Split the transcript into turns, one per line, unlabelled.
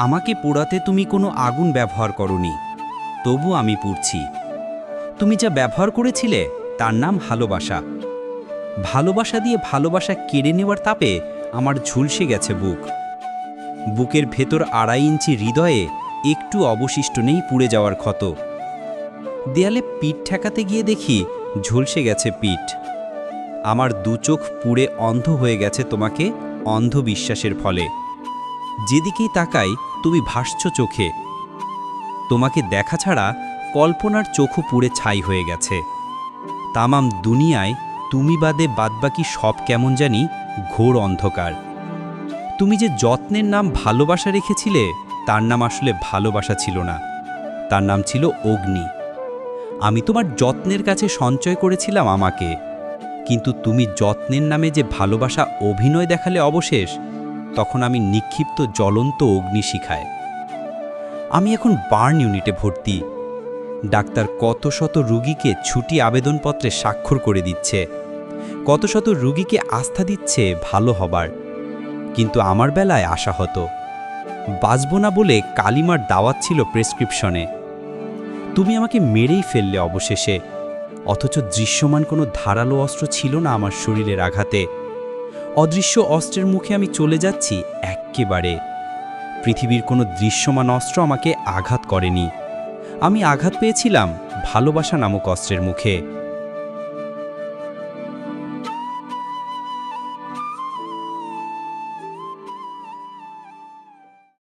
আমাকে পোড়াতে তুমি কোনো আগুন ব্যবহার করনি। তবু আমি পুড়ছি। তুমি যা ব্যবহার করেছিলে, তার নাম ভালোবাসা। ভালোবাসা দিয়ে ভালোবাসা কেড়ে নেওয়ার তাপে আমার ঝুলসে গেছে বুক। বুকের ভেতর আড়াই ইঞ্চি হৃদয়ে একটু অবশিষ্ট নেই পুড়ে যাওয়ার ক্ষত। দেয়ালে পিঠ ঠেকাতে গিয়ে দেখি ঝলসে গেছে পিঠ। আমার দু চোখ পুড়ে অন্ধ হয়ে গেছে তোমাকে অন্ধবিশ্বাসের ফলে। যেদিকেই তাকাই তুমি ভাসছ চোখে। তোমাকে দেখা ছাড়া কল্পনার চোখও পুড়ে ছাই হয়ে গেছে। তামাম দুনিয়ায় তুমি বাদে বাদবাকি সব কেমন জানি ঘোর অন্ধকার। তুমি যে যত্নের নাম ভালোবাসা রেখেছিলে, তার নাম আসলে ভালোবাসা ছিল না। তার নাম ছিল অগ্নি। আমি তোমার যত্নের কাছে সঞ্চয় করেছিলাম আমাকে। কিন্তু তুমি যত্নের নামে যে ভালোবাসা অভিনয় দেখালে অবশেষ তখন আমি নিক্ষিপ্ত জ্বলন্ত অগ্নি শিখায় আমি এখন বার্ন ইউনিটে ভর্তি। ডাক্তার কত শত রুগীকে ছুটি আবেদনপত্রে স্বাক্ষর করে দিচ্ছে। কত শত রুগীকে আস্থা দিচ্ছে ভালো হবার। কিন্তু আমার বেলায় আশা হতো, বাঁচব না বলে কালিমার দাওয়াত ছিল প্রেসক্রিপশনে। তুমি আমাকে মেরেই ফেললে অবশেষে, অথচ দৃশ্যমান কোনো ধারালো অস্ত্র ছিল না আমার শরীরের আঘাতে। অদৃশ্য অস্ত্রের মুখে আমি চলে যাচ্ছি একেবারে পৃথিবীর কোনো দৃশ্যমান অস্ত্র আমাকে আঘাত করেনি। আমি আঘাত পেয়েছিলাম ভালোবাসা নামক অস্ত্রের মুখে।